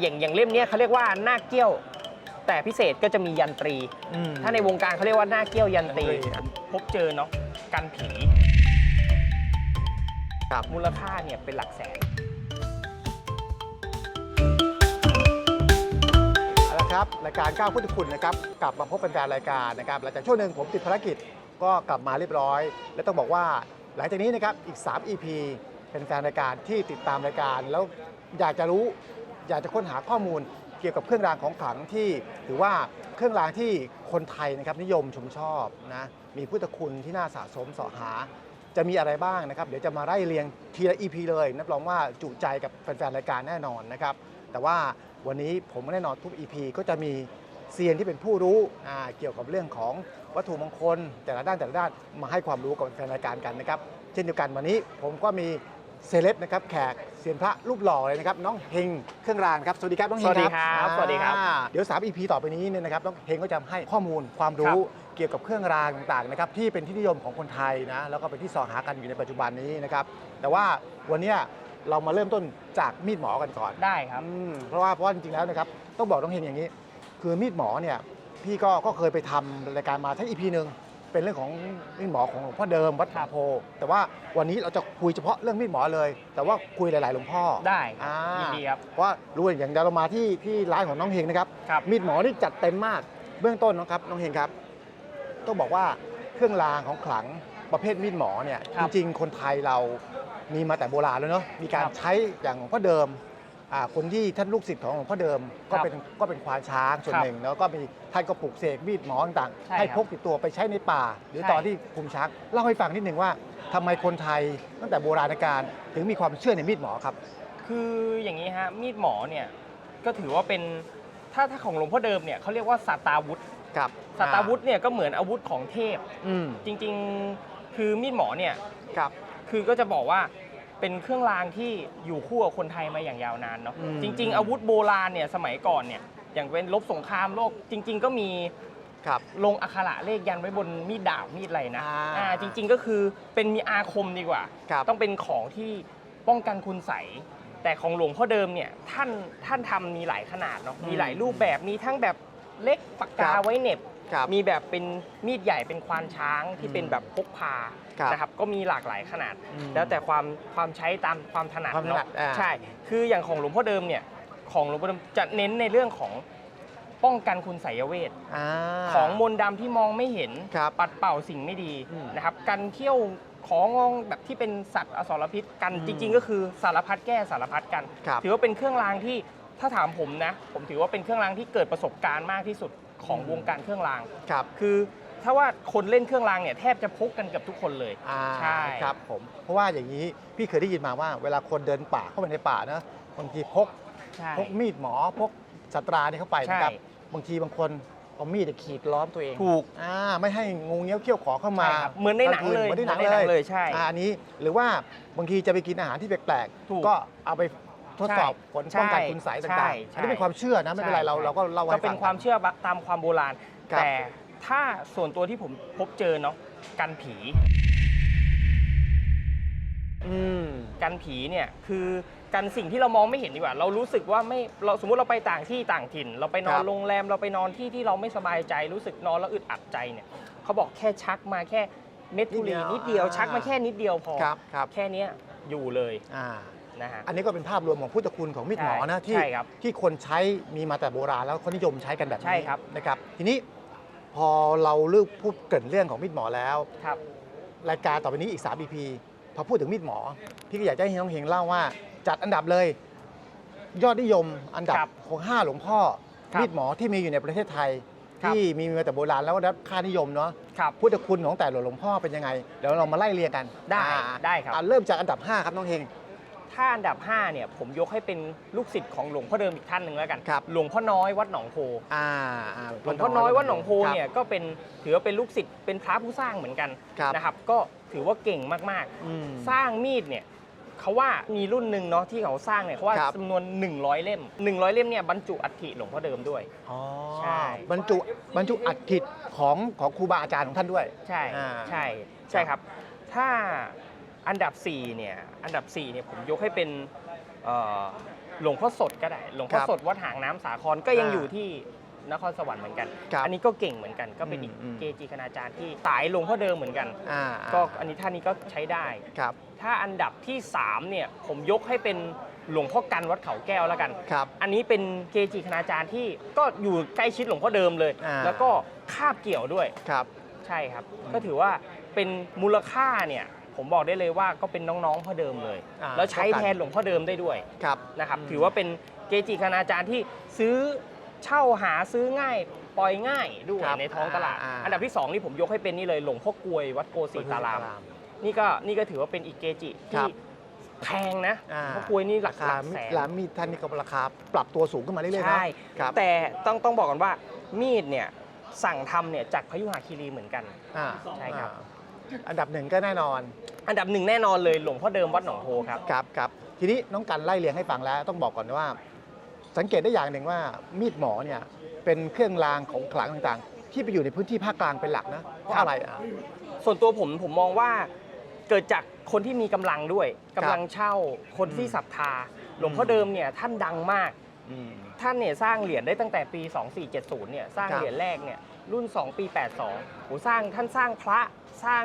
อย่างอย่างเล่มเนี้ยเขาเรียกว่าหน้าเกี้ยว แต่พิเศษก็จะมียันตรี อืมถ้าในวงการเขาเรียกว่าหน้าเกี้ยวยันตรียันตรีพบเจอเนาะกันผี ครับ มูลค่าเนี่ยเป็นหลักแสน เอาละครับรายการก้าวพุทธคุณนะครับกลับมาพบเป็นแฟนรายการนะครับหลังจากช่วงหนึ่งผมติดภารกิจก็กลับมาเรียบร้อย และต้องบอกว่าหลังจากนี้นะครับอีก 3 EP เป็นแฟนรายการที่ติดตามรายการ แล้วอยากจะรู้ อยากจะค้นหาข้อมูลเกี่ยวกับเครื่องรางของขลังที่ถือว่าเครื่องรางที่คนไทยนะครับนิยมชมชอบนะมีพุทธคุณที่น่าสะสมสาะหา จะมีอะไรบ้างนะครับ เดี๋ยวจะมาไล่เรียงทีละ EP เลยนับรองว่าจุใจกับแฟนๆรายการแน่นอนนะครับ แต่ว่าวันนี้ผมแน่นอนทุก EP ก็จะมีเซียนที่เป็นผู้รู้เกี่ยวกับเรื่องของวัตถุมงคล แต่ละด้านแต่ละด้านมาให้ความรู้กับแฟนรายการกันนะครับ เช่นเดียวกันวันนี้ผมก็มี เซเลบนะครับแขกเซียนพระรูปหล่อเลยนะครับน้องเฮงเครื่องรางครับสวัสดีครับน้องเฮงสวัสดีครับอ่าสวัสดีครับเดี๋ยว 3 EP ต่อไปนี้เนี่ยนะครับน้องเฮงก็จะให้ข้อมูลความรู้เกี่ยวกับเครื่องรางต่างๆนะครับที่เป็นที่นิยมของคนไทยนะแล้วก็เป็นที่สอหากันอยู่ในปัจจุบันนี้นะครับแต่ว่าวันเนี้ยเรามาเริ่มต้นจากมีดหมอกันก่อน ได้ครับ อืมเพราะว่าเพราะว่าจริงๆแล้วนะครับต้องบอกน้องเฮงอย่างนี้ คือมีดหมอเนี่ยพี่ก็ก็เคยไปทำรายการมาทั้งอีพีหนึ่ง เป็นเรื่องของมีดหมอของหลวงพ่อเดิมวัดผาโพ แต่ว่าวันนี้เราจะคุยเฉพาะเรื่องมีดหมอเลย แต่ว่าคุยหลาย ๆ หลวงพ่อได้ครับอ่ายินดีครับเพราะว่ารู้อย่างเดียวเรามาที่ที่ร้านของน้องเฮงนะครับ ครับ มีดหมอนี่จัดเต็มมาก เบื้องต้นนะครับน้องเฮงครับ ต้องบอกว่าเครื่องรางของขลังประเภทมีดหมอเนี่ยครัจบริง ๆ คนไทยเรามีมาแต่โบราณแล้วเนาะมีการครับ ใช้อย่างหลวงพ่อเดิมอ่า คนที่ท่านลูกศิษย์ของหลวงพ่อเดิม ก็ครับเป็นก็เป็นควานช้างส่วนครับหนึ่งแล้วก็มีท่านก็ปลูกเสกมีดหมอต่างใช่ๆให้ครับพกติดตัวไปใช้ในป่า หรือใช่ตอนที่คุมช้างเล่าให้ฟังนิดหนึ่งว่าทำไมคนไทยตั้งแต่โบราณกาลถึงมีความเชื่อในมีดหมอครับ คืออย่างนี้ฮะมีดหมอเนี่ยก็ถือว่าเป็นถ้าถ้าของหลวงพ่อเดิมเนี่ยเขาเรียกว่าสัตตาวุธครับสัตตาวุธเนี่ยก็เหมือนอาวุธของเทพอืมจริง ๆ คือมีดหมอเนี่ยครับคือก็จะบอกว่า เป็นเครื่องรางที่อยู่คู่กับคนไทยมาอย่างยาวนานเนาะอืมจริง ๆ อาวุธโบราณเนี่ยสมัยก่อนเนี่ยอย่างเป็นลบสงครามโลกจริง ๆ ก็มีครับลงอักขระเลขยันไว้บนมีดดาบมีดอะไรนะอ่าอ่าจริง ๆ ก็คือเป็นมีอาคมดีกว่า ครับต้องเป็นของที่ป้องกันคุณใสยแต่ของหลวงพ่อเดิมเนี่ยท่านท่านทำมีหลายขนาดเนาะอืมมีหลายรูปแบบมีทั้งแบบเล็กปากกาครับ ไว้เหน็บ ครับมีแบบเป็นมีดใหญ่เป็นควานช้างที่อืมเป็นแบบพกพาครับนะครับก็มีหลากหลายขนาด อืมแล้วแต่ความความใช้ตามความถนัดความถนัเนาะดอ่า ใช่ คืออย่างของหลวงพ่อเดิมเนี่ยของหลวงพ่อเดิมจะเน้นในเรื่องของป้องกันคุณไสยเวท อ่า ของมนต์ดำที่มองไม่เห็นครับปัดเป่าสิ่งไม่ดีอืมนะครับกันเที่ยวของงแบบที่เป็นสัตว์อสรพิษกันอืมจริง ๆ ก็คือสารพัดแก้สารพัดกัน ครับถือว่าเป็นเครื่องรางที่ถ้าถามผมนะ ผมถือว่าเป็นเครื่องรางที่เกิดประสบการณ์มากที่สุด ของอืมวงการเครื่องรางครับคือถ้าว่าคนเล่นเครื่องรางเนี่ยแทบจะพกกันเกับทุกคนเลยอ่าใช่ครับผมเพราะว่าอย่างนี้พี่เคยได้ยินมาว่าเวลาคนเดินป่าเข้าไปในป่านะบางทีพกใช่พกมีดหมอพกสัตรานี่เข้าไปนะครับใช่บางทีบางคนเอามีดขีดล้อมตัวเองถูกอ่าไม่ให้งูเงี้ยวเขี้ยวขอเข้ามาใช่ครับเหมือนในหนังเลยเหมือนในหนังเหมือนในหนังเลเลยยใช่อ่าอันนี้หรือว่าบางทีจะไปกินอาหารที่แปลกถูกๆก็เอาไป ทดสอบใช่ผลป้องกันใช่คุณใสยใช่ต่างๆใช่อันนี้เป็นความเชื่อนะไม่เป็นไรใช่เราใช่เราก็เล่าให้ก็เป็นฟังความเชื่อตามความโบราณครับแต่ถ้าส่วนตัวที่ผมพบเจอเนาะกันผีอืมกันผีเนี่ยคือกันสิ่งที่เรามองไม่เห็นดีกว่า เรารู้สึกว่าไม่เราสมมุติเราไปต่างที่ต่างถิ่น เราไปนอคนรับโรงแรมเราไปนอนที่ที่เราไม่สบายใจรู้สึกนอนแล้วอึดอัดใจเนี่ยเขาบอกแค่ชักมาแค่เม็ดทุลีนินิดดเดีเดียยววชักมาแค่นิดเดียวพอครับครับแค่เนี้ยอยู่เลยอ่า นะฮะ อันนี้ก็เป็นภาพรวมของพุทธคุณของมีดหมอนะที่ใช่ครับที่คนใช้มีมาแต่โบราณแล้วคนนิยมใช้กันแบบนี้ใช่ครับ นะครับ ทีนี้พอเราเลือกพูดเกรินเรื่องของมีดหมอแล้ว ครับ รายการต่อไปนี้อีก 3 EP พอพูดถึงมีดหมอ พี่ก็อยากจะให้น้องเฮงเล่าว่า จัดอันดับเลย ยอดนิยมอันดับครับของ 5 หลวงพ่อ ครับมีดหมอที่มีอยู่ในประเทศไทย ครับ ที่มีมาแต่โบราณแล้วก็ได้รับค่านิยมเนาะครับ พุทธคุณของแต่ละหลวงพ่อเป็นยังไง เดี๋ยวเรามาไล่เรียงกันได้อ่าได้ครับ อ่าเริ่มจากอันดับ 5 ครับน้องเฮง ถ้าอันดับ5เนี่ยผมยกให้เป็นลูกศิษย์ของหลวงพ่อเดิมอีกท่านหนึ่งแล้วกัน ครับ หลวงพ่อน้อยวัดหนองโพ อ่าาหลวงพ่อน้อยวัดหนองโพเนี่ยก็เป็นถือว่าเป็นลูกศิษย์เป็นพระผู้สร้างเหมือนกันครับนะครับ ก็ถือว่าเก่งมากอืม ๆ สร้างมีดเนี่ยเขาว่ามีรุ่นหนึ่งเนาะที่เขาสร้างเนี่ยเขาว่าครับ จำนวน 100 เล่ม 100 เล่มเนี่ยบรรจุอัฐิหลวงพ่อเดิมด้วย อ๋อใช่ บรรจุบรรจุอัฐิของของครูบาอาจารย์ของท่านด้วย ใช่อ่าใช่ใช่ครับ ถ้าอันดับ4เนี่ย อันดับ4เนี่ยผมยกให้เป็นเอ่อหลวงพ่อสดก็ได้ หลวงพ่อครับสดวัดหางน้ำสาครก็ยังอ่าอยู่ที่นครสวรรค์เหมือนกันครับอันนี้ก็เก่งเหมือนกัน ก็เป็นอีกอืมอืมเกจิคณาจารย์ที่สายหลวงพ่อเดิมเหมือนกันอ่าก็อันนี้ท่านนี้ก็ใช้ได้ครับ ถ้าอันดับที่3เนี่ยผมยกให้เป็นหลวงพ่อกันวัดเขาแก้วแล้วกันครับอันนี้เป็นเกจิคณาจารย์ที่ก็อยู่ใกล้ชิดหลวงพ่อเดิมเลยอ่าแล้วก็คาบเกี่ยวด้วยครับ ใช่ครับ ก็ถือว่าเป็นมูลค่าเนี่ย ผมบอกได้เลยว่าก็เป็นน้องๆพ่อเดิมเลย อ่าแล้วใช้แทนหลวงพ่อเดิมได้ด้วยครับ นะครับอืม ถือว่าเป็นเกจิคณาจารย์ที่ซื้อเช่าหาซื้อง่าย ปล่อยง่ายด้วยครับในท้องตลาด อ่าอันดับที่2นี่ผมยกให้เป็นนี่เลยหลวงพ่อกลวยวัดโกสีตาราม นี่ก็นี่ก็ถือว่าเป็นอีกเกจิครัที่บ แพงนะอ่าหลวงพ่อกลวยนี่หลัรากคาหลักแสน ร้านมีดท่านนี่ก็ราคาปรับตัวสูงขึ้นมาเรื่อยๆเนอะใช่ครับแต่ต้องต้องบอกก่อนว่ามีดเนี่ยสั่งทำเนี่ยจากพยุหคีรีเหมือนกัน อ่าใช่ครับ อ่า อันดับหนึ่งก็แน่นอนอันดับหนึ่งแน่นอนเลยหลวงพ่อเดิมวัดหนองโพครับครับครับทีนี้น้องกันไล่เรียงให้ฟังแล้ว ต้องบอกก่อนว่า สังเกตได้อย่างหนึ่งว่ามีดหมอเนี่ยเป็นเครื่องรางของขลังต่างๆ ที่ไปอยู่ในพื้นที่ภาคกลางเป็นหลักนะเพราะครับอะไรอะ ส่วนตัวผมผมมองว่าเกิดจากคนที่มีกำลังด้วยกำลังเช่าคนที่อืมศรัทธา หลวงพ่อเดิมเนี่ยท่านดังมากอืม ท่านเนี่ยสร้างเหรียญได้ตั้งแต่ปี 2470 เนี่ยสร้างครับเหรียญแรกเนี่ยรุ่น 2 ปี 82โหสร้างท่านสร้างพระสร้าง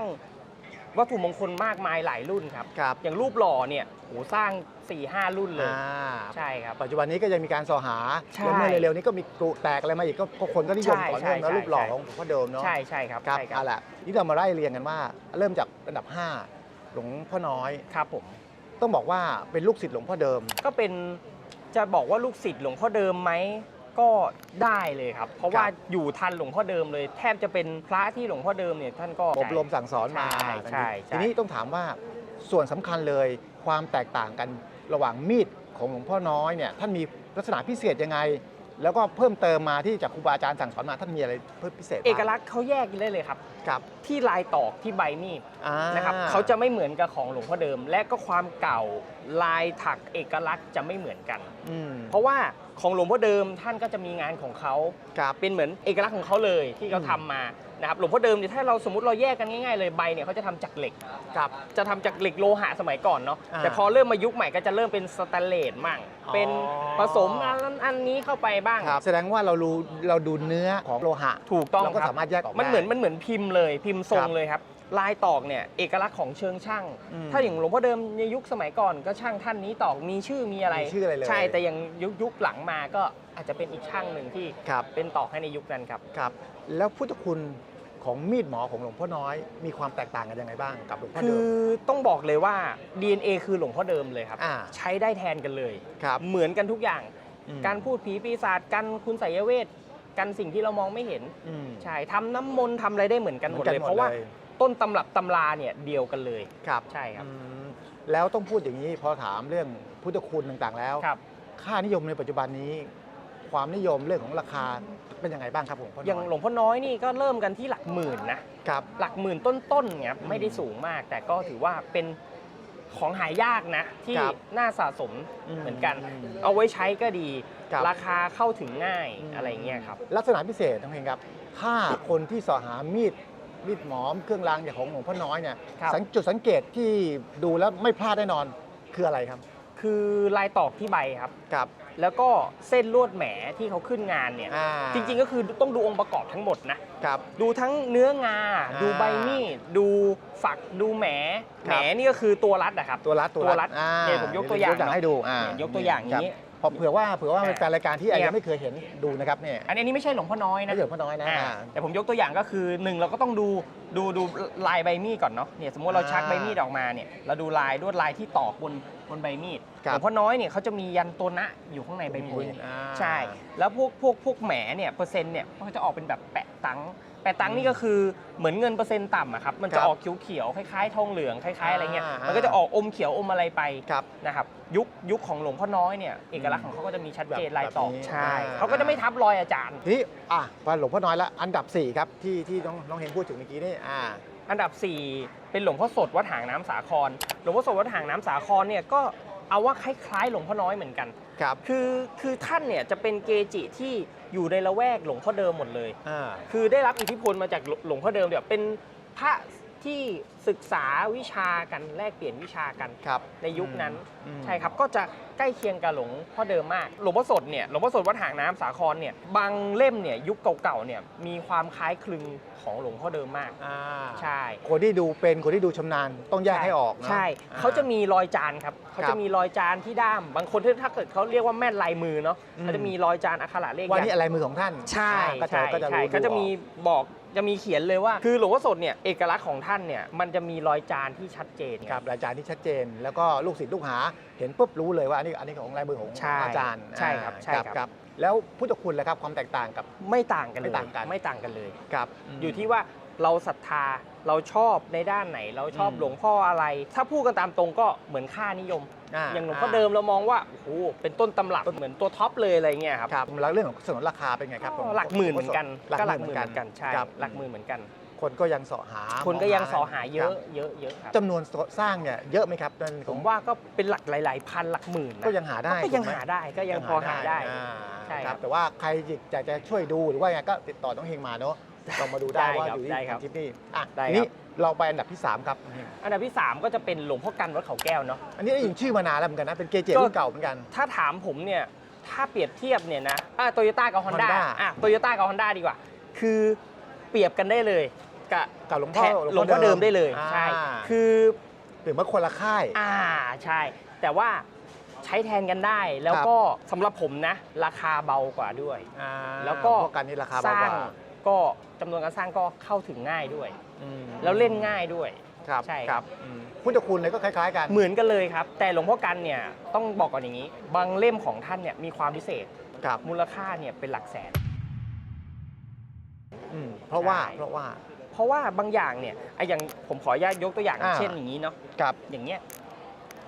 วัตถุมงคลมากมายหลายรุ่นครับ ครับอย่างรูปหล่อเนี่ยโหสร้าง 4-5 รุ่นเลย อ่าใช่ครับ ปัจจุบันนี้ก็ยังมีการสอหาใช่แล้วเมื่อเร็วๆนี้ก็มีกรุแตกอะไรมาอีกก็ก็คนก็นิยมใช่ต่อเนื่องใช่นะรูปหล่อใช่ ของหลวงพ่อเดิมเนาะใช่ใช่ครับครับใช่ครัเอาบละนี่เรามาไล่เรียงกันว่า เริ่มจากอันดับ 5 หลวงพ่อน้อย ครับผม ต้องบอกว่าเป็นลูกศิษย์หลวงพ่อเดิม ก็เป็น จะบอกว่าลูกศิษย์หลวงพ่อเดิมไหมก็ได้เลยครับ เพราะว่าครับอยู่ทันหลวงพ่อเดิมเลย แทบจะเป็นพระที่หลวงพ่อเดิมเนี่ยท่านก็อบรมสั่งสอนมาใช่ใช่ใช่ทีนี้ต้องถามว่าส่วนสำคัญเลยความแตกต่างกันระหว่างมีดของหลวงพ่อน้อยเนี่ยท่านมีลักษณะพิเศษยังไง แล้วก็เพิ่มเติมมาที่จากครูบาอาจารย์สั่งสอนมาท่านมีอะไรเพิ่มพิเศษบ้างเอกลักษณ์เขาแยกได้เลยครับ ครับที่ลายตอกที่ใบมีดอ่า นะครับเขาจะไม่เหมือนกับของหลวงพ่อเดิม และก็ความเก่าลายถักเอกลักษณ์จะไม่เหมือนกัน อืม เพราะว่า ของหลวงพ่อเดิมท่านก็จะมีงานของเขาครับเป็นเหมือนเอกลักษณ์ของเขาเลยที่เขาอืมทำมานะครับหลวงพ่อเดิมเนี่ยถ้าเราสมมติเราแยกกันง่ายๆเลยใบเนี่ยเขาจะทำจากเหล็ก ครับ จะทำจากเหล็กโลหะสมัยก่อนเนาะอ่าแต่พอเริ่มมายุคใหม่ก็จะเริ่มเป็นสแตนเลสมั่งอ๋อ เป็นผสมอันนั้นอันนี้เข้าไปบ้าง ครับ แสดงว่าเรารู้เราดูเนื้อของโลหะถูกต้องเราก็ครับสามารถแยกออกมันเหมือนได้ มันเหมือนพิมพ์เลยพิมพ์ทรคงรับ เลยครับ ลายตอกเนี่ยเอกลักษณ์ของเชิงช่าง อืมถ้าอย่างหลวงพ่อเดิมในยุคสมัยก่อนก็ช่างท่านนี้ตอกมีชื่อมีอะไรมีชื่ออะไรเลย ใช่แต่อย่างยุคยุคหลังมาก็อาจจะเป็นอีกช่างหนึ่งที่ครับเป็นตอกให้ในยุคนั้นครับ ครับ แล้วพุทธคุณของมีดหมอของหลวงพ่อน้อย มีความแตกต่างกันยังไงบ้างกับหลวงพ่อคืเดิอมต้องบอกเลยว่า DNA คือหลวงพ่อเดิมเลยครับ อ่าใช้ได้แทนกันเลย ครับเหมือนกันทุกอย่าง อืมการพูดผีปีศาจกันคุณไสยเวทกันสิ่งที่เรามองไม่เห็น อืม ใช่ทำน้ำมนต์ทำอะไรได้เหมือนกันหมดเลยเพราะว่าลย ต้นตำรับตำราเนี่ยเดียวกันเลย ครับใช่ครับ อืมแล้วต้องพูดอย่างนี้พอถามเรื่องพุทธคุณต่างๆ แล้ว ครับ ค่านิยมในปัจจุบันนี้ ความนิยมเรื่องของราคาเป็นยังไงบ้างครับผมพ่ออย่างน้อยหลวงพ่อน้อยนี่ก็เริ่มกันที่หลักหมื่นนะ ครับ หลักหมื่นต้นๆเนี่ยอืมไม่ได้สูงมาก แต่ก็ถือว่าเป็นของหายากนะ ที่ครับน่าสะสมอืมเหมือนกัน อืมเอาไว้ใช้ก็ดี ครับ ราคาเข้าถึงง่ายอะไรเงี้ยครับ ลักษณะพิเศษทั้งเพลงครับ ถ้าคนที่เสอหามีด มีดหมอมเครื่องรางอย่างของหลวงพ่อน้อยเนี่ยครับ สังจุดสังเกตที่ดูแล้วไม่พลาดแน่นอนคืออะไรครับคือลายตอกที่ใบครับครับแล้วก็เส้นลวดแหมที่เขาขึ้นงานเนี่ย อ่าจริงๆก็คือต้องดูองค์ประกอบทั้งหมดนะครับ ดูทั้งเนื้องา อ่า ดูใบมีด ดูฝัก ดูแหมคแหมรับนี่ก็คือตัวรัดอะครับ ตัวรัดตัวรัดอ่าเนี่ยผมยกตัวอย่างยกตัวอย่างให้ดูอ่าเนี่ยยกตัวอย่างอย่างนี้ครับ พอเผื่อว่าเผื่อว่าอ่าเป็นแฟนรายการที่อาจเนี่ยจะไม่เคยเห็นดูนะครับเนี่ยอันนี้ไม่ใช่หลวงพ่อน้อยนะไม่ใช่หลวงพ่อน้อยนะอ่าอ่าแต่ผมยกตัวอย่างก็คือหนึ่งเราก็ต้องดูดูดูลายใบมีดก่อนเนาะเนี่ยสมมติเราอ่าชักใบมีดออกมาเนี่ยเราดูลายลวดลายที่ตอกบนบนใบมีดครัหบลวงพ่อน้อยเนี่ยเขาจะมียันตัวนะอยู่ข้างในใบมีดอ่าใช่ แล้วพวกพวกพวกแหมเนี่ยเปอร์เซ็นต์เนี่ยมันจะออกเป็นแบบแปะตังค์ แปะตังค์นี่ก็คือเหมือนเงินเปอร์เซ็นต์ต่ำอะครับมันคจะรับออกเขียวๆคล้ายๆทองเหลืองคล้ายๆอะไรเงี้ยอ่ามัมันก็จะออกอมเขียวอมอะไรไปครับนะครับยุคยุคของหลวงพ่อน้อยเนี่ยเอกลักษณ์ของเขาก็จะมีชัดเจนแบบลายตอกแบบนี้ใช่อ่า เขาก็จะไม่ทับรอยอาจารย์ทีนี้อะพอหลวงพ่อน้อยแล้วอันดับ 4 ครับ ที่ที่น้องน้องเฮงพูดถึงเมื่อกี้นี่อ่า อันดับ 4 เป็นหลวงพ่อสดวัดหางน้ำสาคร หลวงพ่อสดวัดหางน้ำสาครเนี่ยก็ เอาว่าคล้ายๆ หลวงพ่อน้อยเหมือนกัน ครับคือคือท่านเนี่ยจะเป็นเกจิที่อยู่ในละแวกหลวงพ่อเดิมหมดเลย อ่า คือได้รับอิทธิพลมาจากหลวงพ่อเดิมเดี๋ยวเป็นพระที่ศึกษาวิชากันแลกเปลี่ยนวิชากันครับในยุคนั้นอืม ใช่ครับ ก็จะใกล้เคียงกับหลวงพ่อเดิมมาก หลวงพ่อสดเนี่ยหลวงพ่อสดวัดหางน้ำสาครเนี่ยบางเล่มเนี่ยยุคเก่าๆเนี่ยมีความคล้ายคลึงของหลวงพ่อเดิมมาก อ่าใช่ คนที่ดูเป็นคนที่ดูชำนาญต้องแยกให้ออกนะ ใช่อ่เขาจะมีรอยจานครับเขาครัจะบมีรอยจานที่ด้าม บางคนที่ถ้าเกิดเขาเรียกว่าแม่นลายมือเนาะอืม เขาจะมีรอยจานอักขระเลขว่ายันนี่อะไรมือของท่านใช่อ่าก็จะใช่ก็จะใช่รู้ก็จะดูออมีบอกจะมีเขียนเลยว่า คือหลวงพ่อสดเนี่ยเอกลักษณ์ของท่านเนี่ยมันจะมีรอยจานที่ชัดเจนครับอาจารย์ที่ชัดเจน แล้วก็ลูกศิษย์ลูกหา เห็นปุ๊บรู้เลยว่าอันนี้อันนี้ของลายมือของใช่อาจารย์ใช่ครับอ่าใช่ครับ ครับ แล้วพุทธคุณแหละครับความแตกต่างกับ ไม่ต่างกันเลยไม่ต่างกัน ไม่ต่างกันเลยกับ อยู่ที่ว่าเราศรัทธาเราชอบในด้านไหน เราชอบอืมหลวงพ่ออะไร ถ้าพูดกันตามตรงก็เหมือนค่านิยมอย่างหลวงพ่อเดิมเรามองว่าโอ้โหเป็นต้นตำรับเหมือนตัวท็อปเลยอะไรเงี้ยครับ ครับแล้วเรื่องของสนนราคาเป็นไงครับก็หลักหมื่นเหมือนกันหลักก็หหลัมื่กนหเหมืมื่อนนเหกัมือนนกันใช่ครับ หลักหมื่นเหมือนกัน คนก็ยังเสาะหาคนก็ยังสอหาเยคอะรับเยอะเยอะครับจำนวนสร้างเนี่ยเยอะไหมครับนั่นขผอง มว่าก็เป็นหลักหลาย ๆ พันหลักหมื่นนะก็ยังหาได้ก็ยังถูไหม หาได้ก็ยังพอหาได้ อ่าใช่คครัรับบแต่ว่าใครอยากจะช่วยดูหรือว่าไงก็ติดต่อน้องเฮงมาเนาะลองมาดูได้ได้ว่าครับอยู่ที่ได้ครับทิปนี่อะได้ทีครับนี้เราไปอันดับที่ 3 ครับ อันดับที่ 3 ก็จะเป็นหลวงพ่อกันวัดเขาแก้วเนาะ อันนี้ได้ยินชื่อมานานแล้วเหมือนกันนะเป็นเกจิก็ รุ่นเก่าเหมือนกัน ถ้าถามผมเนี่ย ถ้าเปรียบเทียบเนี่ยนะอะโตโยต้ากับฮอนด้า Honda อะโตโยต้ากับฮอนด้าดีกว่า คือ เปรียบกันได้เลยกับกับหลวงพ่อแทนหลวงพ่อเดิมได้เลยอ่าใช่คือถือว่าคนละค่าย อ่าใช่ แต่ว่าใช้แทนกันได้แล้วครับก็สำหรับผมนะ ราคาเบากว่าด้วย อ่าแล้วก็พวกันนี่ราคาสเบาร้างกว่าก็จำนวนการสร้างก็เข้าถึงง่ายด้วย อืมแล้วเล่นง่ายด้วย ครับใช่คครัรับ บอืมพุทธคุณเลยก็คล้าย ๆ กัน เหมือนกันเลยครับ แต่หลวงพ่อกันเนี่ยต้องบอกก่อนอย่างนี้ บางเล่มของท่านเนี่ยมีความพิเศษ ครับ มูลค่าเนี่ยเป็นหลักแสน อืมเพราะว่าใช่ เพราะว่า เพราะว่าบางอย่างเนี่ยไอ้อย่างผมขออนุญาตยกตัวอย่างอ่า เช่นอย่างนี้เนาะกับ อย่างเงี้ย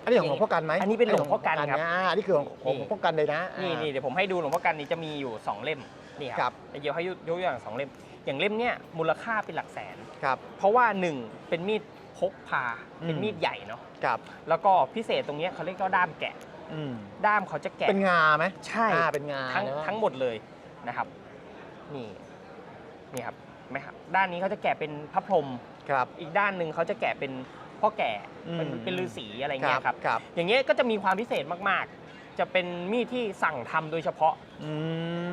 อันนี้ของหลวงพ่อกันไหมอันนี้เป็นหลวงพ่อกันครับอ่าอันนี้คือของของหลวงพ่อกันเลยนะนี่อ่านี่เดี๋ยวผมให้ดูหลวงพ่อกันนี่จะมีอยู่ 2 เล่มนี่คครัรับเดี๋ยวให้ยกยกตัวอย่างสองเล่ม อย่างเล่มเนี่ยมูลค่าเป็นหลักแสน ครับ เพราะว่าหนึ่งเป็นมีดพกพาเป็นอืม มีดใหญ่เนาะกับแล้วก็พิเศษตรงเนี้ยเขาเรียกว่าด้ามแกะ อืมด้ามเขาจะแกะ เป็นงาไหมใช่ อ่าเป็นงาทั้งเนอะ ทั้งหมดเลยนะครับ นี่ นี่ครับเห็นไหมครับด้านนี้เขาจะแกะเป็นพระพรหมครับ อีกด้านหนึ่งเขาจะแกะเป็นพ่อแก่อืมเป็นเป็นฤาษีอะไรเงี้ยครับ ครับอย่างเงี้ยก็จะมีความพิเศษมากๆ จะเป็นมีดที่สั่งทำโดยเฉพาะ อื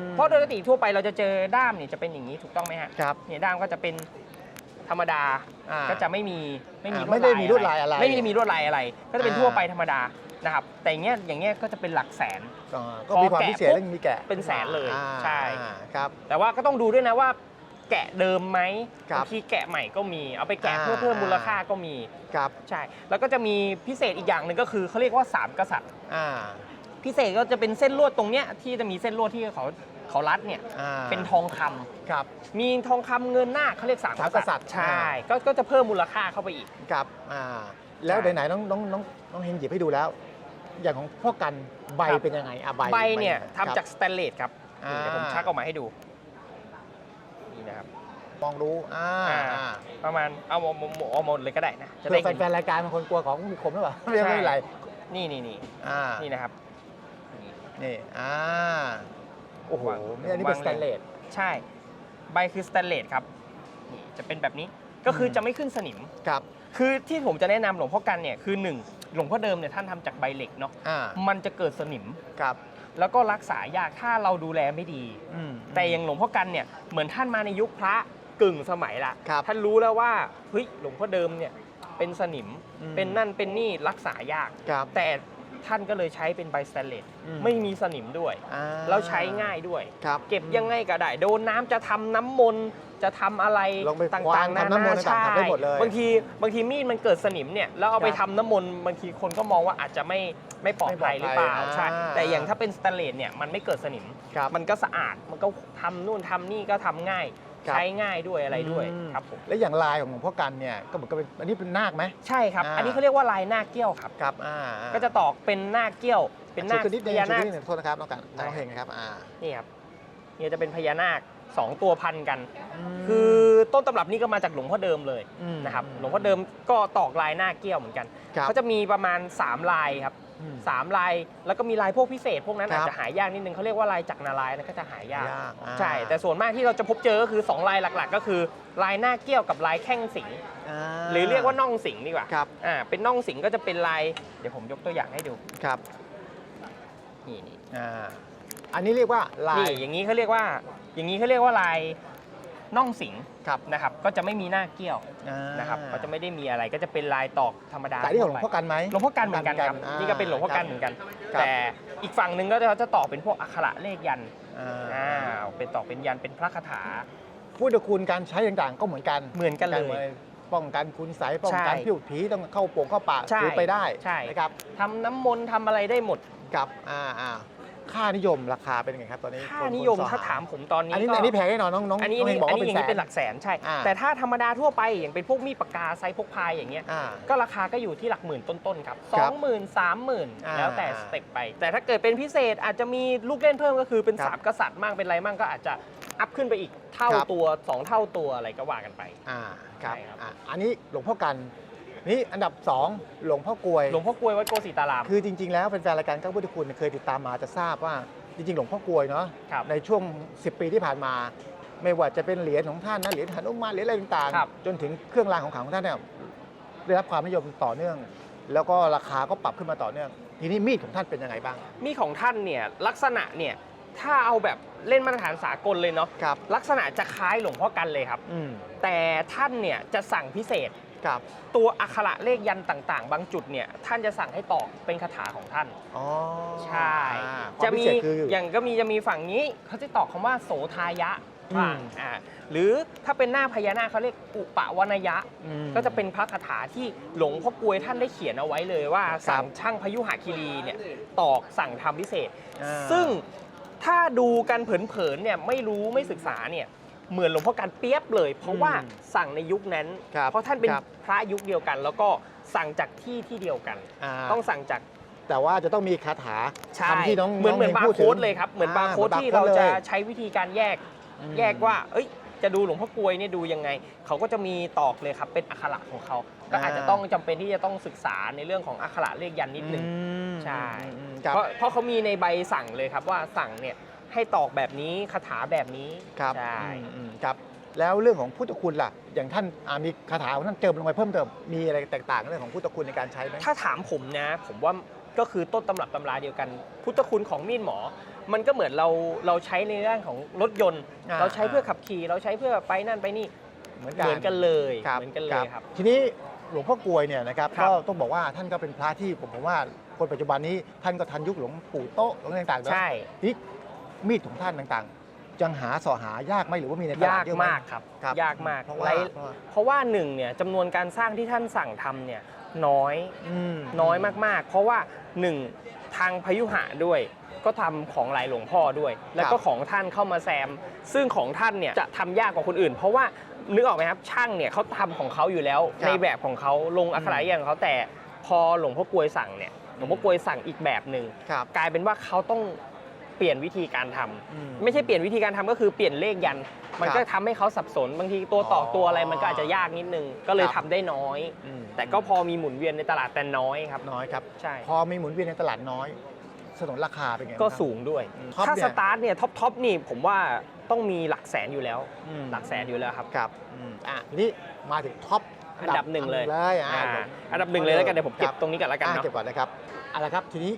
มเพราะโดยปกติทั่วไปเราจะเจอด้ามเนี่ยจะเป็นอย่างนี้ถูกต้องไหมฮะครับเนี่ยด้ามก็จะเป็นธรรมดา อ่า ก็จะไม่มีไม่มีอ่าลวไม่ได้มีลวดลายอะไรไม่ได้มีลวดลายอะไร ก็จะเป็นอ่า ทั่วไปธรรมดานะครับแต่อย่างเงี้ยอย่างเงี้ยก็จะเป็นหลักแสนอ่าก็มีความพิเศษพอแกะเรื่องมีแกะเป็นแสนเลยอ่าใช่ อ่าครับ แต่ว่าก็ต้องดูด้วยนะว่า แกะเดิมไหมครับบางทีแกะใหม่ก็มี เอาไปแกะอ่าเพื่อเพิ่มมูลค่าก็มี ครับใช่ แล้วก็จะมีพิเศษอีกอย่างหนึ่งก็คือเขาเรียกว่าสามกษัตริย์ อ่าพิเศษก็จะเป็นเส้นลวดตรงเนี้ยที่จะมีเส้นลวดที่เขาเขารัดเนี่ยอ่าเป็นทองคำครับ มีทองคำเงินหน้าคเขาเรียกสามสามกษัตริย์ใช่อ่า ก็ก็จะเพิ่มมูลค่าเข้าไปอีก ครับอ่าแล้วใช่ไหนๆน้องน้องน้องน้องเฮงหยิบให้ดูแล้ว อย่างของพ่อกันใบครับ เป็นยังไงอะใบใบเนี่ยครับทำจากสแตนเลสครับอ่านี่เดี๋ยวผมชักออกมาให้ดู นี่นะครับ มองรู้อ่าอ่า อ่าประมาณเอาเอาเอาเอาหมดเลยก็ได้นะจะเผื่ได้อเห็นแฟนๆรายการบางคนกลัวของมีคมหรือเปล่าไม่ใช่ไม่เป็นไรนี่นี่นี่อ่านี่นะครับ นี่นี่อ่าโอ้โหวางนี่อันนี้เป็นวางสแตนเลส ใช่ ใบคือสแตนเลสครับนี่จะเป็นแบบนี้ก็คืออม จะไม่ขึ้นสนิม ครับ คือที่ผมจะแนะนำหลวงพ่อกันเนี่ยคือหนึ่ง หลวงพ่อเดิมเนี่ยท่านทำจากใบเหล็กเนาะอ่ามันจะเกิดสนิม ครับแล้วก็รักษายากถ้าเราดูแลไม่ดี อืม แต่อย่างหลวงพ่อกันเนี่ยเหมือนท่านมาในยุคพระกึ่งสมัยละครับท่านรู้แล้วว่าเฮ้ยหลวงพ่อเดิมเนี่ยเป็นสนิมอืม เป็นนั่นเป็นนี่รักษายาก ครับแต่ ท่านก็เลยใช้เป็นใบสแตนเลสอืม ไม่มีสนิมด้วย อ่าแล้วใช้ง่ายด้วย ครับ เก็บยังไงก็ได้ โดนน้ำจะทำน้ำมนต์จะทำอะไรลงไปต่วาางๆงทำน้ำมนต์ต่างๆทำได้หมดเลยบางทีบางทีมีดมันเกิดสนิมเนี่ยแล้วเอาไปครัทำบน้ำมนต์บางทีคนก็มองว่าอาจจะไม่ไม่ปลอดภัยหรือเปล่าไม่ปลอดภัยใช่อ่า แต่อย่างถ้าเป็นสแตนเลสเนี่ยมันไม่เกิดสนิม ครับ มันก็สะอาดมันก็ทำนู่นทำนี่ก็ทำง่าย ครับ ใช้ง่ายด้วยอะไรด้วยอืมครับผมแล้วอย่างลายของหลวงพ่อกันเนี่ยก็เหมือนกับเป็นอันนี้เป็นนาคไหม ใช่ครับ อ่า อันนี้เขาเรียกว่าลายหน้าเกี้ยวครับ ครับอ่าอ่าก็จะตอกเป็นหน้าเกี้ยว เป็นหน้าชูขึ้นนิดนึพงญาชูนาคขึ้นนิดนึงโทษนะครับน้องกันได้น้องเฮงนะครับอ่านี่ครับเนี่ยจะเป็นพญานาคสองตัวพันกัน คือต้นตำรับนี่ก็มาจากหลวงพ่อเดิมเลยมนะครับหลวงพ่อเดิมก็ตอกลายหน้าเกี้ยวเหมือนกันครับ เขาจะมีประมาณ 3 ลายครับออืม สามลาย แล้วก็มีลายพวกพิเศษ พวกนั้นครับอาจจะหายากนิดนึงเขาเรียกว่าลายจักรนาลายนะก็จะหายาก ยากอ่า ใช่ แต่ส่วนมากที่เราจะพบเจอก็คือ 2 ลายหลักๆ ก็คือ ลายหน้าเกี้ยวกับลายแข้งสิงาหรือเรียกว่าน่องสิงดีกว่าครับ อ่าเป็นน่องสิงก็จะเป็นลายเดี๋ยวผมยกตัวอย่างให้ดูครับนี่นี่อ่าอันนี้เรียกว่าลาย นี่อย่างนี้เขาเรียกว่าอย่างนี้เขาเรียกว่าลาย น่องสิงครับนะครับ ก็จะไม่มีหน้าเกี้ยวอ่านะครับก็จะไม่ได้มีอะไรก็จะเป็นลายตอกธรรมดาแต่นี่ของหลวงทั่พ่วอไปกันไหมหลวงพ่อกันเหมือนกันครับานี่ก็เป็นหลวงพ่อกันเหมือนกันครับแต่อีกฝั่งหนึ่งก็จะจะต่อเป็นพวกอักขระเลขยันต์อ่าอ่าเป็นต่อเป็นยันเป็นพระคาถาพุทธคุณการใช้ต่างๆ ก็เหมือนกันเหมือนกันเลยารป้องกันคุณใสยป้องกันใช่ผิวผีต้องเข้าโป่งเข้าป่าใช่ถือไปได้ใช่นะครับทำน้ำมนต์ทำอะไรได้หมดกับอ่าอ่า ค่านิยมราคาเป็นยังไงครับตอนนี้ค่าคนิยมคสอถ้าถามผมตอนนี้อันนี้ก็อันนี้แพงแน่นอนน้องน้องอันนี้น้องเฮงบอกอันว่านี้เป็นอย่างแสนี้เป็นหนลักแสนใช่ อ่า แต่ถ้าธรรมดาทั่วไปอย่างเป็นพวกมีดปากกาไซส์พกพายอย่างเงี้ย อ่า ก็ราคาก็อยู่ที่หลักหมื่นต้นๆครับคสรัอบงหมื่นสามหมื่นอ่าแล้วแต่สเต็ปไป แต่ถ้าเกิดเป็นพิเศษอาจจะมีลูกเล่นเพิ่มก็คือเป็นครับสามกษัตริย์มั่งเป็นอะไรมั่งก็อาจจะอัพขึ้นไปอีกเท่าครับ ตัวสองเท่าตัวอะไรก็ว่ากันไป อ่าครับใช่ครับ อ่าอันนี้หลวงพ่อกัน นี่อันดับสองหลวงพ่อกลวย หลวงพ่อกลวยวัดโกศิตาราม คือจริง ๆ แล้วแฟนๆรายการก้าวพุทธคุณเคยติดตามมาจะทราบว่าจริงๆ หลวงพ่อกลวยเนาะครับในช่วง 10 ปีที่ผ่านมา ไม่ว่าจะเป็นเหรียญของท่านนะเหรียญหนุมานเหรียญอะไรต่างครับๆจนถึงเครื่องรางของขลังของท่านเนี่ยได้รับความนิยมต่อเนื่อง แล้วก็ราคาก็ปรับขึ้นมาต่อเนื่อง ทีนี้มีดของท่านเป็นยังไงบ้าง มีของท่านเนี่ยลักษณะเนี่ยถ้าเอาแบบเล่นมาตรฐานสากลเลยเนาะครับลักษณะจะคล้ายหลวงพ่อกันเลยครับอืมแต่ท่านเนี่ยจะสั่งพิเศษ ครับ ตัวอักขระเลขยันต์ต่างๆ บางจุดเนี่ยท่านจะสั่งให้ตอกเป็นคาถาของท่าน อ๋อใช่ อ่าควาจะพิมีเศษคืออย่างก็มีจะมีฝั่งนี้เขาจะตอกคำว่าโสทายะอืม บ้างอ่าหรือถ้าเป็นหน้าพญานาคเขาเรียกอุปวนยะ อืม ก็จะเป็นพระคาถาที่หลวงพ่อกลวยท่านได้เขียนเอาไว้เลยว่าครับสั่งช่างพยุหคีรีเนี่ยตอกสั่งทำพิเศษ อ่า ซึ่งถ้าดูกันเผินๆเนี่ยไม่รู้ไม่ศึกษาเนี่ย เหมือนหลวงพ่อกันเปียบเลย เพราะว่าสั่งในยุคนั้น ครับเพราะท่านเป็นครับพระยุคเดียวกัน แล้วก็สั่งจากที่ที่เดียวกัน อ่า ต้องสั่งจากแต่ว่าจะต้องมีคาถาใช่คำที่น้องเหมือนเหมือนงบาพูร์ดโค้ดถึงเลยครับเหมือนบาร์โค้ดอ่าที่เหมืเราอนบาร์โค้ดจะเลยใช้วิธีการแยกอืมแยกว่า เอ้ย จะดูหลวงพ่อกลวยเนี่ยดูยังไง เขาก็จะมีตอกเลยครับ เป็นอักขระของเขา ก็อาจจะต้องจำเป็นที่จะต้องศึกษาในเรื่องของอักขระเลขยันต์นิดนึงอืมใช่อืมครับเพราะเพราะเขามีในใบสั่งเลยครับว่าสั่งเนี่ย ให้ตอกแบบนี้คาถาแบบนี้ครับใช่อืมอืมครับ แล้วเรื่องของพุทธคุณล่ะ อย่างท่านอ่ามีคาถาของท่านเติมลงไปเพิ่มเติม มีอะไรแตกต่างเรื่องของพุทธคุณในการใช้ไหมถ้าถามผมนะ ผมว่าก็คือต้นตำรับตำราเดียวกัน พุทธคุณของมีดหมอ มันก็เหมือนเราเราใช้ในเรื่องของรถยนต์อ่าเราใช้เพื่อขับขี่เราใช้เพื่อไปนั่นไปนี่เหมือนกันเหมือนกันเลยครับเหมือนกันเลยครับ ทีนี้หลวงพ่อกลวยเนี่ยนะครับครับก็ต้องบอกว่าท่านก็เป็นพระที่ผมผมว่าคนปัจจุบันนี้ท่านก็ทันยุคหลวงปู่โต๊ะหลวงอะไรต่างๆเนอะใช่ทีนี้ มีดของท่านต่างๆยังหาเสอหายากไหมหรือว่ามีในตลาดยากเยอะไหมากครับครับ ยากมากเพราะไรว่าเพราะว่าเพราะว่าหนึ่งเนี่ยจำนวนการสร้างที่ท่านสั่งทำเนี่ยน้อยอืม น้อยมากๆ เพราะว่าหนึ่งทางพยุหะด้วย ก็ทำของหลายหลวงพ่อด้วย แล้วก็ของท่านเข้ามาแซม ซึ่งของท่านเนี่ยจะทำยากกว่าคนอื่น เพราะว่านึกออกไหมครับช่างเนี่ยเขาทำของเขาอยู่แล้ว ครับในแบบของเขาลงอักขระอย่างของเขาแต่พอหลวงพ่อกลวยสั่งเนี่ยหลวงพ่อกลวยสั่งอีกแบบหนึ่งครับ กลายเป็นว่าเขาต้อง เปลี่ยนวิธีการทำอืไม่ใช่เปลี่ยนวิธีการทำก็คือเปลี่ยนเลขยัน มันครับก็ทำให้เขาสับสนบางทีตัวต่อตัวอะไรอ๋อมันก็อาจจะยากนิดนึง ก็เลยครัทำบ ได้น้อย อืมแต่ก็พอมีหมุนเวียนในตลาดแต่น้อยครับ น้อยครับ ใช่ พอมีหมุนเวียนในตลาดน้อย สนนราคาเป็นไงก็บ้าครับ สูงด้วย อืมท็อปถ้าเนี่ย สตาร์ทเนี่ยท็อปท็อปนี่ผมว่าต้องมีหลักแสนอยู่แล้ว อืมหลักแสนอยู่แล้วครับ ครับอืมอะทีนี้มาถึงท็อปอันดับหนึ่งเลยเลยอะอ่าผมอันดับหนึ่งเลยแล้วกันเดี๋ยวผมเก็ครับตรงนี้ก่อนแล้วกันอะเนาะ เก็บก่อนนะครับเอาละครับ ทีนี้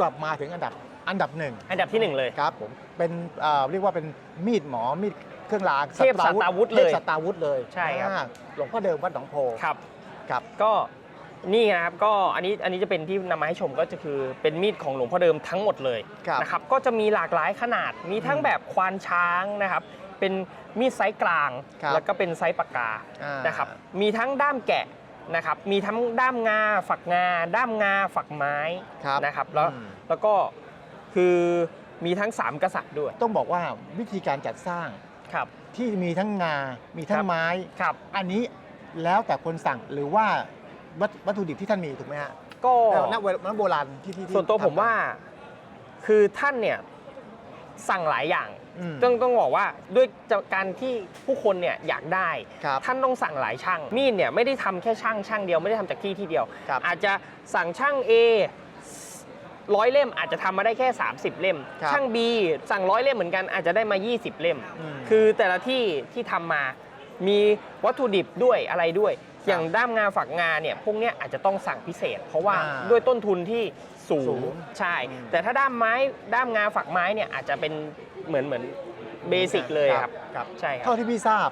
กลับมาถึงอันดับ อันดับหนึ่งอันดับที่หนึ่งเลย ครับผมเป็นเอ่อเรียกว่าเป็นมีดหมอมีดเครื่องรางเทพสัตวุธเลยทพสัตวุธเลยใช่ครับ อ่าหลวงพ่อเดิมวัดหนองโพครับ ครับ ก็นี่นะครับก็อันนี้อันนี้จะเป็นที่นำมาให้ชมก็จะคือเป็นมีดของหลวงพ่อเดิมทั้งหมดเลยครับนะครับก็จะมีหลากหลายขนาดมีทั้งอืมแบบควานช้างนะครับ เป็นมีดไซส์กลาง ครับแล้วก็เป็นไซส์ปากกาอ่านะครับมีทั้งด้ามแกะนะครับมีทั้งด้ามงาฝักงา ด้ามงาฝักไม้ครับนะครับแล้วอืม แล้วก็ คือมีทั้งสามกษัตริย์ด้วย ต้องบอกว่าวิธีการจัดสร้างครับ ที่มีทั้งงา มีทั้คงรับไม้ครับ อันนี้แล้วแต่คนสั่งหรือว่าวัตวัตถุดิบที่ท่านมีถูกไหมฮะก็แล้วณเวลณโบราณที่ที่ที่ส่วนตัวผมทำว่า คือท่านเนี่ยสั่งหลายอย่างอืมต้องต้องบอกว่าด้วยการที่ผู้คนเนี่ยอยากได้ครับท่านต้องสั่งหลายช่างมีดเนี่ยไม่ได้ทำแค่ช่างช่างเดียวไม่ได้ทำจากที่ที่เดียวครับอาจจะสั่งช่าง A ร้อยเล่มอาจจะทำมาได้แค่ 30 เล่มครับช่าง B สั่งร้อยเล่มเหมือนกันอาจจะได้มา 20 เล่มอืมคือแต่ละที่ที่ทำมามีวัตถุดิบด้วยอะไรด้วย อย่างด้ามงาฝักงาเนี่ยพวกเนี้ยอาจจะต้องสั่งพิเศษ เพราะว่าอ่าด้วยต้นทุนที่สูสูงงใช่อืมแต่ถ้าด้ามไม้ด้ามงาฝักไม้เนี่ยอาจจะเป็นเหมือนเหมือนเบสิกเลยครับครับใช่ครัเท่าบที่พี่ทราบ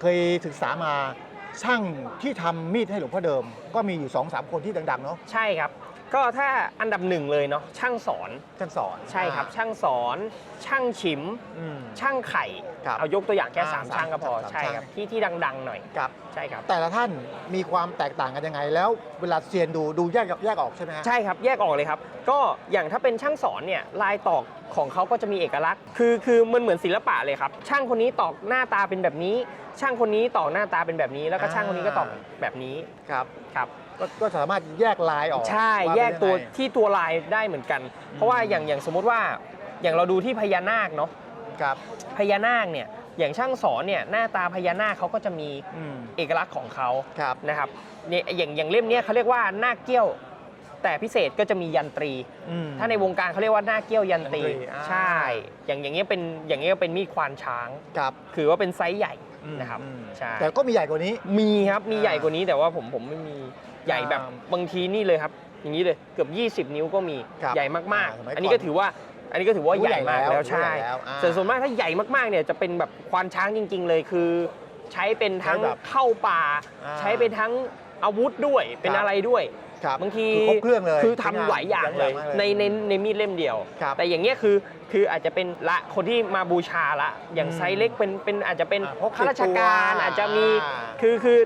เคยศึกษามาช่างที่ทำมีดให้หลวงพ่อเดิม ก็มีอยู่2อสามคนที่ดังๆเนาะใช่ครับ ก็ถ้าอันดับหนึ่งเลยเนาะช่างสอน ช่างสอน ใช่ครับ ช่างสอน ช่างฉิม อืม ช่างไข่ ครับเอายกตัวอย่างแค่อ่าสามช่างก็พอสามใช่ช่าง ครับที่ที่ดังๆหน่อยครับ ใช่ครับ แต่ละท่านมีความแตกต่างกันยังไง แล้วเวลาเซียนดูดูแยกกับแยกออกใช่ไหมฮะ ใช่ครับแยกออกเลยครับ ก็อย่างถ้าเป็นช่างสอนเนี่ยลายตอกของเขาก็จะมีเอกลักษณ์ คือคือมันเหมือนศิลปะเลยครับ ช่างคนนี้ตอกหน้าตาเป็นแบบนี้ ช่างคนนี้ตอกหน้าตาเป็นแบบนี้ แล้วก็ช่างคนนี้ก็ตอกแบบนี้ครับครับ ก็ก็สามารถแยกลายออกใช่าแยกตัวเป็นงไงที่ตัวลายได้เหมือนกัน เพราะว่าอย่างอย่างสมมุติว่าอย่างเราดูที่พญานาคเนาะ ครับ พญานาคเนี่ยอย่างช่างสอนเนี่ยหน้าตาพญานาคเขาก็จะมีอืม เอกลักษณ์ของเขาครับนะครับเนี่ยอย่างอย่างเล่มเนี้ยเขาเรียกว่าหน้าเกี้ยว แต่พิเศษก็จะมียันตรี อืม ถ้าในวงการเขาเรียกว่าหน้าเกี้ยวยันตรียันตรีอ่า ใช่ อย่างอย่างเงี้ยเป็นอย่างเงี้ยเป็นมีดควานช้าง ครับ คือว่าเป็นไซส์ใหญ่อืมนะครับอืม ใช่แต่ก็มีใหญ่กว่านี้ มีครับมีอ่าใหญ่กว่านี้แต่ว่าผมผมไม่มีใหญ่แบบอ่าบางทีนี่เลยครับ อย่างนี้เลยเกือบ 20 นิ้วก็มีครับใหญ่มากอ่าสมัยก่อนๆอันนี้ก็ถือว่า อันนี้ก็ถือว่าถือใหว่าญ่มากใหญ่แล้แล้ววถือว่าใช่ใหญ่แล้วอ่าแต่ส่วนมากถ้าใหญ่มากๆเนี่ยจะเป็นแบบควานช้างจริง ๆ เลยคือ ใช้เป็นทั้งใช้แบบเข้าป่าอ่า ใช้เป็นทั้งอาวุธด้วยเป็นครับอะไรด้วย ครับบางทีคือครบเครื่องเลยคือทำหลายอย่างเลยหลายอย่างมากเลย ในในในมีดเล่มเดียว ครับแต่อย่างเงี้ยคือคืออาจจะเป็นละคนที่มาบูชาละ อย่างอืมไซส์เล็กเป็นเป็นอาจจะเป็นอ่าพกติดข้าราชการตัวอาจจะมีอ่าคือคือ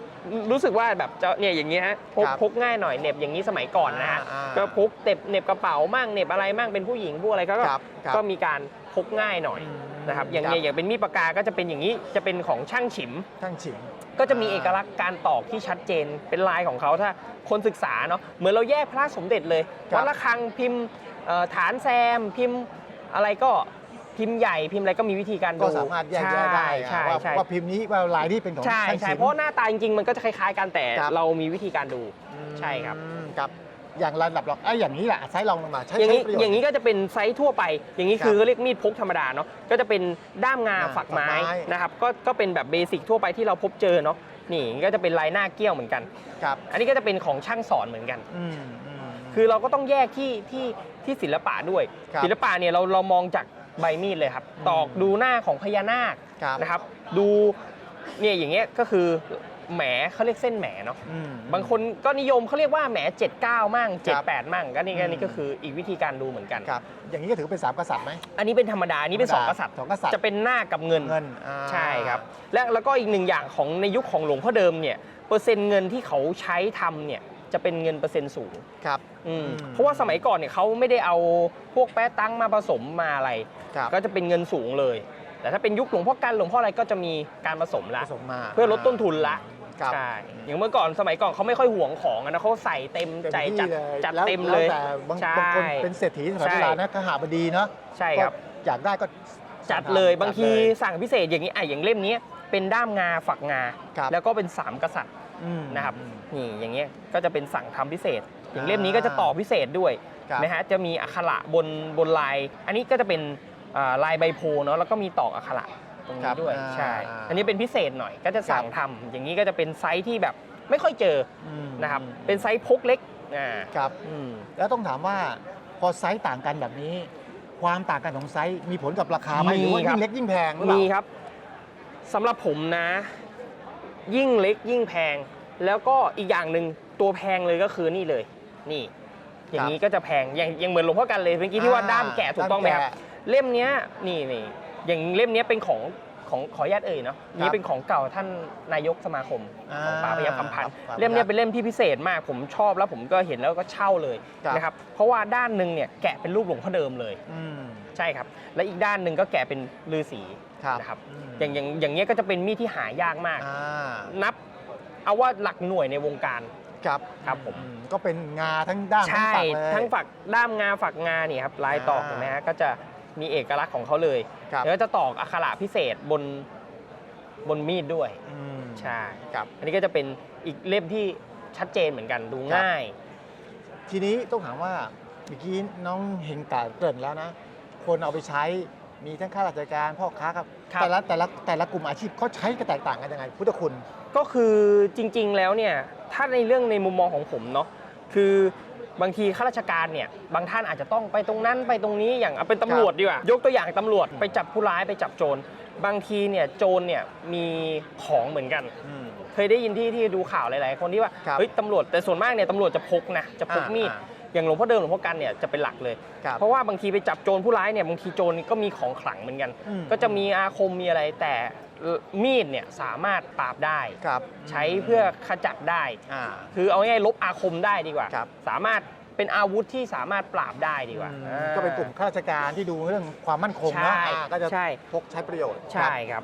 รู้สึกว่าแบบจะเนี่ยอย่างเงี้ยฮะพกครับพกง่ายหน่อยเหน็บอย่างนี้สมัยก่อนนะฮะอ่าอ่าก็พกเน็บเหน็บกระเป๋ามั่งเหน็บอะไรมั่งเป็นผู้หญิงผู้อะไรก็ครับครับก็มีการพกง่ายหน่อยอืมนะครับอย่างครับเงี้ยอย่างเป็นมีดปากกาก็จะเป็นอย่างนี้จะเป็นของช่างฉิม ช่างฉิง ก็จะมีเอกลักษณ์การตอกที่ชัดเจนเป็นลายของเขาถ้าคนศึกษาเนาะเหมือนเราแยกพระสมเด็จเลยครับวัดระฆังพิมพ์เอ่อฐานแซมพิมพ์อะไรก็พิมพ์ใหญ่พิมพ์อะไรก็มีวิธีการดูก็สามารถแยกแยะได้ใช่ว่าใช่ว่าพิมพ์นี้ว่าลายนี้เป็นของใช่ช่างใช่ฉิงเพราะหน้าตาจริงๆมันก็จะคล้ายๆกันแต่ครับเรามีวิธีการดูอืมใช่ครับครับ อย่างระดับหรอกไอ้ยอย่างนี้แหละไซส์รองลงมาใช้อย่างนี้ใช้ประโยชน์อย่างนี้ก็จะเป็นไซส์ทั่วไป อย่างนี้ครับคือเขาเรียกมีดพกธรรมดาเนาะก็จะเป็นด้ามงาอ่าฝักไม้ฝักไม้ นะครับก็ก็เป็นแบบเบสิกทั่วไปที่เราพบเจอเนาะนี่ก็จะเป็นลายหน้าเกี้ยวเหมือนกัน ครับอันนี้ก็จะเป็นของช่างสอนเหมือนกัน อืมอืม คือเราก็ต้องแยกที่ที่ที่ศิลปะด้วย ครับศิลปะเนี่ยเราเรามองจากใบมีดเลยครับ อืมตอกดูหน้าของพญานาคครับ นะครับ ดูเนี่ยอย่างเงี้ยก็คือ แหมเขาเรียกเส้นแหมเนาะอืม บางคนก็นิยมเขาเรียกว่าแหม79มั่งครับ78มั่งก็นี่ก็อืมนี่ก็คืออีกวิธีการดูเหมือนกัน ครับ อย่างนี้ก็ถือเป็นสามกษัตริย์ไหมอันนี้เป็นธรรมดาอันนี้เป็นสองกษัตริย์สองกษัตริย์จะเป็นหน้ากับเงิน เงินอ่าใช่ครับ และแล้วก็อีกหนึ่งอย่างของในยุคของหลวงพ่อเดิมเนี่ยเปอร์เซ็นต์เงินที่เขาใช้ทำเนี่ยจะเป็นเงินเปอร์เซ็นต์สูงครับ อืมอืม เพราะว่าสมัยก่อนเนี่ยเขาไม่ได้เอาพวกแป้ตังมาผสมมาอะไร ครับก็จะเป็นเงินสูงเลย แต่ถ้าเป็นยุคหลวงพ่อกันหลวงพ่ออะไรก็จะมีการผสมผละสมมาเพื่อลดต้นทุนละ ครับ ใช่อย่างเมื่อก่อนสมัยก่อนเขาไม่ค่อยห่วงของอะนะเขาใส่เต็มเต็มใจที่จัดเลยจัดแล้วเต็มเลยแวแต่บางใช่ บางคนเป็นเศรษฐีสมัยใช่โบราณนะขหาบดีเนาะใช่ครับ ก็อยากได้ก็จัดเลยจับางทีเลย สั่งพิเศษอย่างนี้อะอย่างเล่มนี้เป็นด้ามงาฝักงา ครับ แล้วก็เป็นสามกษัตริย์อืม นะครับอืมนี่อย่างเงี้ยก็จะเป็นสั่งทำพิเศษ อย่างอ่าเล่มนี้ก็จะต่อพิเศษด้วยครับนะฮะจะมีอักขระบนบนลาย อันนี้ก็จะเป็นอ่าลายใบโพธิ์เนาะแล้วก็มีตอกอักขระ ตรงครันี้บด้วยอ่าใช่ อ่าอันนี้เป็นพิเศษหน่อยก็จะสั่งทำอย่างนี้ก็จะเป็นไซส์ที่แบบไม่ค่อยเจออืมนะครับเป็นไซส์พกเล็กอ่าครับ อืม แล้วต้องถามว่าพอไซส์ต่างกันแบบนี้ ความต่างกันของไซส์มีผลกับราคาไหมหรือว่ายิ่งเล็กยิ่งแพงหรือเปมีล่า ครับสำหรับผมนะ ยิ่งเล็กยิ่งแพง แล้วก็อีกอย่างหนึ่งตัวแพงเลยก็คือนี่เลย นี่ อย่างนี้ก็จะแพงอย่างอย่างเหมือนหลวงพ่อกันเลยเมื่อกี้ที่ว่าอ่าด้ามแกะถูกต้องไหมครับด้ามแกะ เล่มเนี้ยนี่นี่ อย่างเล่มเนี้ยเป็นของของขออนุญาตเอ่ยเนาะนี่เป็นของเก่าท่านนายกสมาคมของป่าพยัคฆ์คำพันธ์ครับเล่มเนี้ยเป็นเล่มที่พิเศษมากผมชอบแล้วผมก็เห็นแล้วก็เช่าเลยครับนะครับเพราะว่าด้านหนึ่งเนี่ยแกะเป็นรูปหลวงพ่อเดิมเลยอืมใช่ครับ และอีกด้านหนึ่งก็แกะเป็นฤาษีครับนะครับมอย่างอย่างอย่างเงี้ยก็จะเป็นมีดที่หายากมากอ่านับเอาว่าหลักหน่วยในวงการครับครับผมอืก็เป็นงาทั้งด้ามทั้งใช่ฝักเลยทั้งฝักด้ามงาฝักงาเนี่ยครับลายตอกอ่าเห็นไหมฮะก็จะ มีเอกลักษณ์ของเขาเลยครับแล้วก็จะตอกอักขระพิเศษบนบนมีดด้วย อืมใช่ ครับ อันนี้ก็จะเป็นอีกเล่มที่ชัดเจนเหมือนกันดูง่าย ทีนี้ต้องถามว่าเมื่อกี้น้องเฮงแต่เกริ่นแล้วนะ คนเอาไปใช้มีทั้งข้าราชการพ่อค้าครับ ครับ แต่ละแต่ละแต่ละกลุ่มอาชีพเขาใช้กันแตกต่างกันยังไง พุทธคุณ ก็คือจริงๆแล้วเนี่ยถ้าในเรื่องในมุมมองของผมเนาะคือ บางทีข้าราชการเนี่ยบางท่านอาจจะต้องไปตรงนั้นไปตรงนี้อย่างเอาเป็นตำรวจดีกว่ายกตัวอย่างตำรวจไปจับผู้ร้ายไปจับโจรบางทีเนี่ยโจรเนี่ยมีของเหมือนกัน เคยได้ยินที่ที่ดูข่าวหลาย ๆ คนที่ว่าครับเฮ้ยตำรวจแต่ส่วนมากเนี่ยตำรวจจะพกนะจะพกอ่ามีมีดอ่าอย่างหลวงพ่อเดิมหลวงพ่อกันเนี่ยจะเป็นหลักเลยครับเพราะว่าบางทีไปจับโจรผู้ร้ายเนี่ยบางทีโจรก็มีของขลังเหมือนกันอืมก็จะมีอาคมมีอะไรแต่ มีดเนี่ยสามารถปราบได้ครับใช้เพื่อขจัดได้ อ่า คือเอาง่ายๆลบอาคมได้ดีกว่า ครับ สามารถเป็นอาวุธที่สามารถปราบได้ดีกว่าอืมอ่า ก็เป็นกลุ่มข้าราชการที่ดูเรื่องความมั่นคงเนาะใช่อ่าก็จะใช่ พกใช้ประโยชน์ใช่ครับ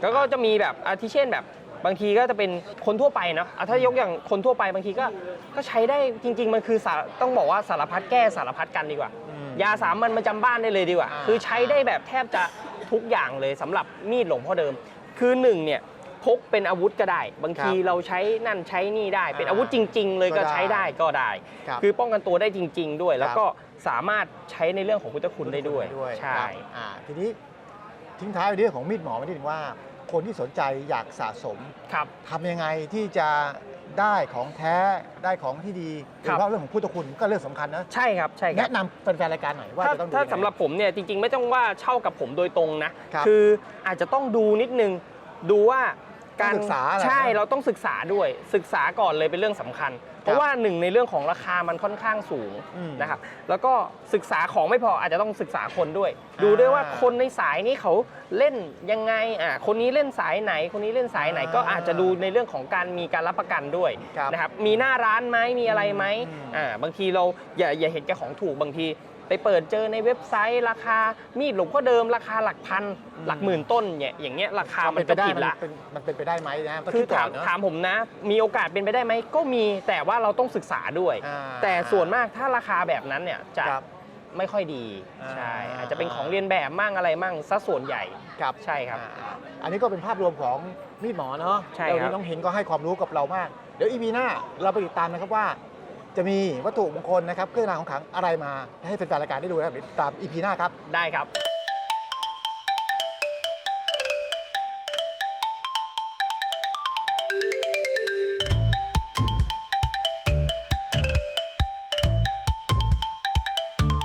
แล้วก็จะมีแบบอาทิเช่นแบบบางทีก็จะเป็นคนทั่วไปเนาะอะถ้ายกอย่างคนทั่วไปบางทีก็ก็ใช้ได้จริง ๆ มันคือสารต้องบอกว่าสารพัดแก้สารพัดกันดีกว่า อืมยาสามัญประจำบ้านได้เลยดีกว่า อ่า คือใช้ได้แบบแทบจะ ทุกอย่างเลยสำหรับมีดหลวงพ่อเดิม คือหนึ่งเนี่ยพกเป็นอาวุธก็ได้ บางทีเราใช้นั่นใช้นี่ได้ เป็นอาวุธจริง ๆ เลยก็ใช้ได้ก็ได้ครับคือป้องกันตัวได้จริง ๆ ด้วย แล้วครับก็สามารถใช้ในเรื่องของพุทธคุณได้ด้วยใช่ครับอ่าทีนี้ทิ้งท้ายเรื่องของมีดหมอมานิดนึงว่าคนที่สนใจอยากสะสมครับทำยังไงที่จะ ได้ของแท้ได้ของที่ดีโดยครัเฉบพาะเรื่องของพุทธคุณก็เรื่องสำคัญนะใช่ครับใช่ครับ แนะนำแฟนๆรายการหน่อยว่าถ้าจะต้องดูถ้ายังไง สำหรับผมเนี่ยจริงๆ ไม่ต้องว่าเช่ากับผมโดยตรงนะครับออาจจะต้องดูนิดนึงดูว่าการต้องศึกษาอะไรใช่นะ เราต้องศึกษาด้วยศึกษาก่อนเลยเป็นเรื่องสำคัญ เพราะว่าหนึ่งในเรื่องของราคามันค่อนข้างสูงอืมนะครับแล้วก็ศึกษาของไม่พออาจจะต้องศึกษาคนด้วยอ่าดูด้วยว่าคนในสายนี้เขาเล่นยังไงอ่าคนนี้เล่นสายไหน คนนี้เล่นสายไหนอ่าก็อาจจะดูในเรื่องของการมีการรับประกันด้วยครับนะครับมีหน้าร้านไหมมีอะไรไหมอืมอ่าบางทีเราอย่าอย่าเห็นแก่ของถูกบางที ไปเปิดเจอในเว็บไซต์ ราคามีดหลวงพ่อเดิมราคาหลักพันอืมหลักหมื่นต้นเนี่ยอย่างเงี้ยราคาควมันเป็ก็ไปได้ผิดมันละเป็นมันเป็นไปได้ไหมนะต้องคือดก่ถานมเนอะถามผมนะ มีโอกาสเป็นไปได้ไหมก็มีแต่ว่าเราต้องศึกษาด้วยอ่าแต่ส่วนมากถ้าราคาแบบนั้นเนี่ยจะครับไม่ค่อยดีอ่าใช่อาจจะเป็นของเรียนแบบมั่งอะไรมั่งซะส่วนใหญ่ครับใช่ครับอ่าอันนี้ก็เป็นภาพรวมของมีดหมอเนาะใช่แล้ววันครับนี้น้องเฮงก็ให้ความรู้กับเรามาก เดี๋ยวอีพีหน้าเราไปติดตามนะครับว่า จะมีวัตถุมงคลนะครับเครื่องรางของขลังอะไรมาให้แฟนๆรายการได้ดูนะครับติดตามอีพีหน้าครับ ได้ครับ